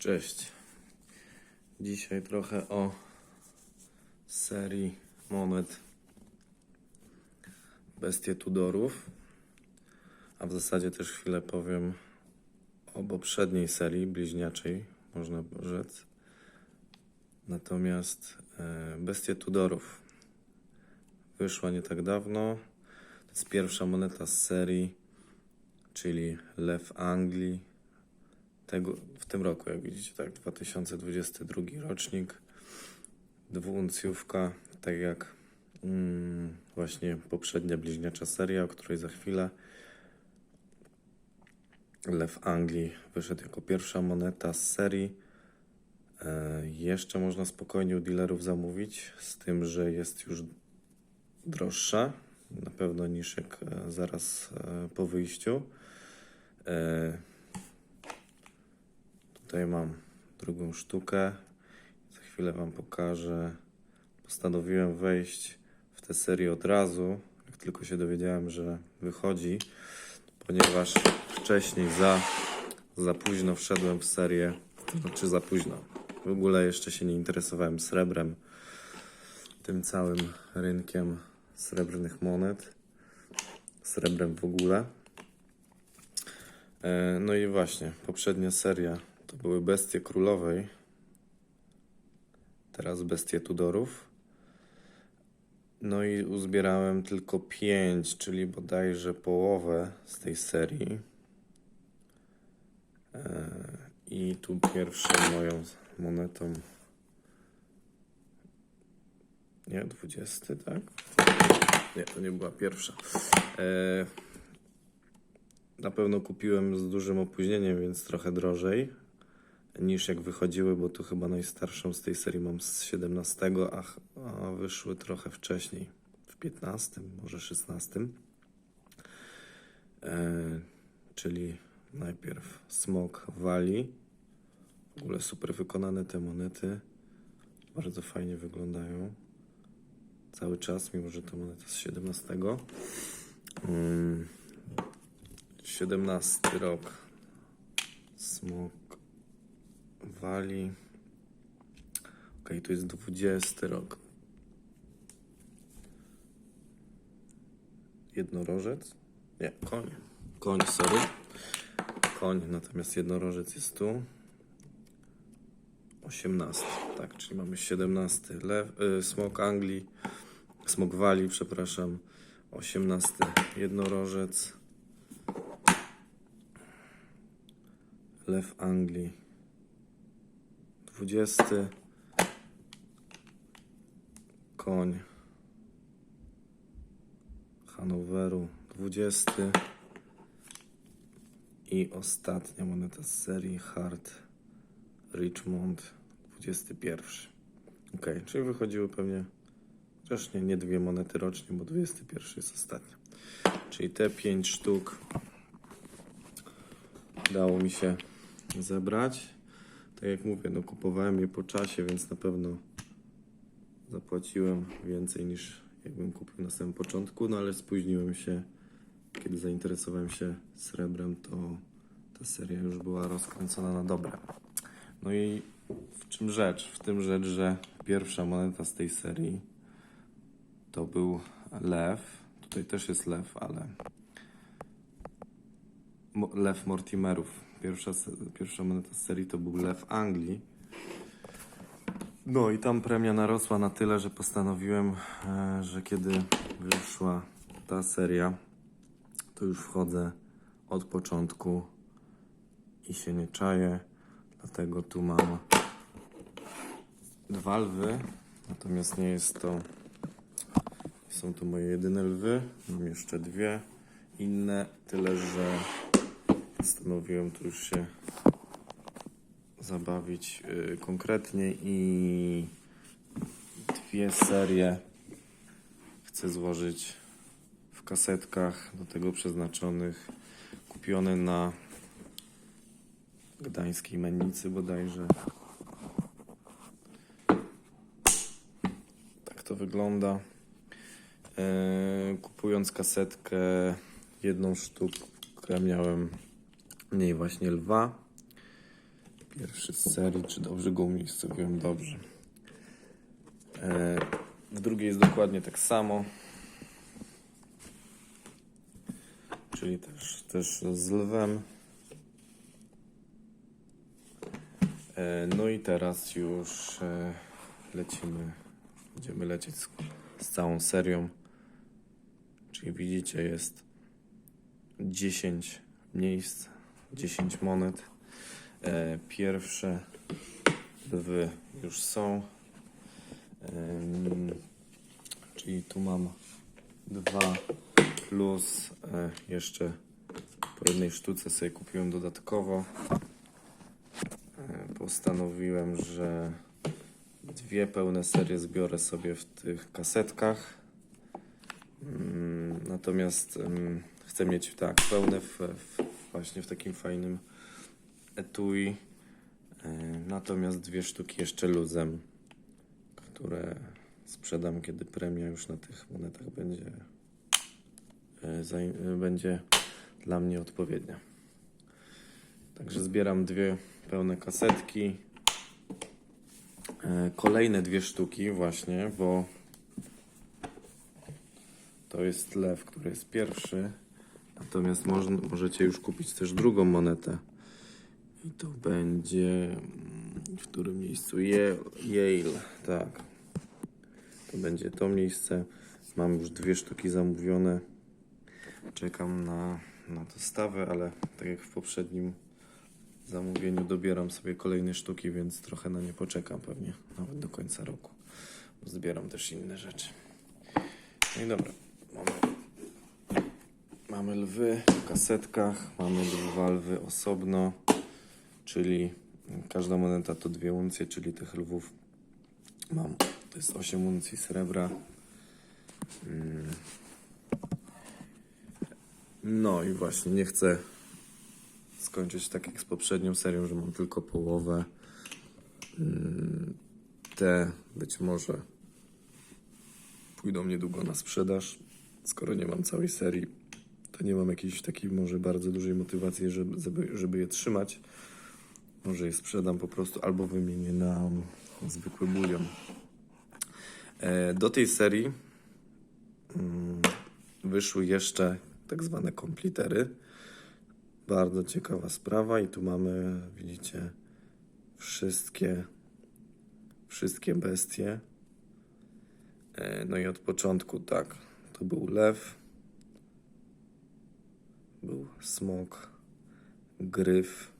Cześć. Dzisiaj trochę o serii monet Bestie Tudorów. A w zasadzie też chwilę powiem o poprzedniej serii, bliźniaczej, można rzec. Natomiast e, Bestie Tudorów wyszła nie tak dawno. To jest pierwsza moneta z serii, czyli Lew Anglii tego, w tym roku, jak widzicie, tak, 2022 rocznik, dwuuncjówka, tak jak mm, właśnie poprzednia bliźniacza seria, o której za chwilę. Lew Anglii wyszedł jako pierwsza moneta z serii. E, jeszcze można spokojnie u dealerów zamówić, z tym, że jest już droższa, na pewno niż jak e, zaraz e, po wyjściu. E, Tutaj mam drugą sztukę. Za chwilę Wam pokażę. Postanowiłem wejść w tę serię od razu, jak tylko się dowiedziałem, że wychodzi, ponieważ wcześniej za, za późno wszedłem w serię. Znaczy za późno. W ogóle jeszcze się nie interesowałem srebrem, tym całym rynkiem srebrnych monet, srebrem w ogóle. E, No i właśnie, poprzednia seria to były bestie królowej, teraz bestie Tudorów. No i uzbierałem tylko pięć, czyli bodajże połowę z tej serii. E, I tu pierwszą moją monetą. Nie, 20, tak? Nie, to nie była pierwsza. E, na pewno kupiłem z dużym opóźnieniem, więc trochę drożej niż jak wychodziły, bo tu chyba najstarszą z tej serii mam z 17, a, a wyszły trochę wcześniej, w 15, może 16. E, czyli najpierw Smok Wali. W ogóle super wykonane te monety. Bardzo fajnie wyglądają. Cały czas, mimo że to moneta z 17. Mm, 17 rok. Smok Wali. Okej, to jest 20 rok. Jednorożec? Nie, koń. Koń, sorry. Koń, natomiast jednorożec jest tu. 18, tak, czyli mamy 17. Lew, y, smok Anglii, smok Walii, przepraszam. 18 jednorożec. Lew Anglii. 20. Koń Hanoweru 20. I ostatnia moneta z serii Hard Richmond 21. Ok, czyli wychodziły pewnie chociaż nie, nie dwie monety rocznie, bo 21 jest ostatnia. Czyli te 5 sztuk udało mi się zebrać. Tak jak mówię, no kupowałem je po czasie, więc na pewno zapłaciłem więcej niż jakbym kupił na samym początku, no ale spóźniłem się. Kiedy zainteresowałem się srebrem, to ta seria już była rozkręcona na dobre. No i w czym rzecz? W tym rzecz, że pierwsza moneta z tej serii to był lew. Tutaj też jest lew, ale Lew Mortimerów. Pierwsza, pierwsza moneta z serii to był Lew Anglii. No i tam premia narosła na tyle, że postanowiłem, e, że kiedy wyszła ta seria, to już wchodzę od początku i się nie czaję. Dlatego tu mam dwa lwy, natomiast nie jest to. Są to moje jedyne lwy. Mam jeszcze dwie inne, tyle że postanowiłem tu już się zabawić y, konkretnie i dwie serie chcę złożyć w kasetkach do tego przeznaczonych, kupione na gdańskiej mennicy bodajże. Tak to wygląda. E, kupując kasetkę, jedną sztukę miałem mniej właśnie lwa. Pierwszy z serii, czy dobrze go umiejscowiłem? Dobrze. E, w drugiej jest dokładnie tak samo. Czyli też, też z lwem. E, no i teraz już e, lecimy. Będziemy lecieć z, z całą serią. Czyli widzicie, jest 10 miejsc, 10 monet. E, pierwsze lwy już są. Czyli tu mam dwa plus e, jeszcze po jednej sztuce sobie kupiłem dodatkowo. E, postanowiłem, że dwie pełne serie zbiorę sobie w tych kasetkach. Mm, Natomiast chcę mieć tak pełne w, w, właśnie w takim fajnym etui. E, Natomiast dwie sztuki jeszcze luzem, które sprzedam, kiedy premia już na tych monetach będzie, e, e, będzie dla mnie odpowiednia. Także zbieram dwie pełne kasetki. Kolejne dwie sztuki właśnie, bo to jest lew, który jest pierwszy. Natomiast można, możecie już kupić też drugą monetę. I to będzie w którym miejscu? Yale, tak. To będzie to miejsce. Mam już dwie sztuki zamówione. Czekam na, na dostawę, ale tak jak w poprzednim zamówieniu dobieram sobie kolejne sztuki, więc trochę na nie poczekam pewnie, nawet do końca roku. Zbieram też inne rzeczy. No i dobra, mamy lwy w kasetkach, mamy dwa lwy osobno, czyli każda moneta to dwie uncje, czyli tych lwów mam, to jest 8 uncji srebra. Mm. No i właśnie, nie chcę skończyć tak jak z poprzednią serią, że mam tylko połowę. Mm, Te być może pójdą niedługo na sprzedaż. Skoro nie mam całej serii, to nie mam jakiejś takiej może bardzo dużej motywacji, żeby, żeby, je trzymać. Może je sprzedam po prostu albo wymienię na zwykły bulion. E, Do tej serii mm, wyszły jeszcze tak zwane komplitery. Bardzo ciekawa sprawa i tu mamy, widzicie, wszystkie wszystkie bestie. E, No i od początku tak, to był lew, był smok, gryf,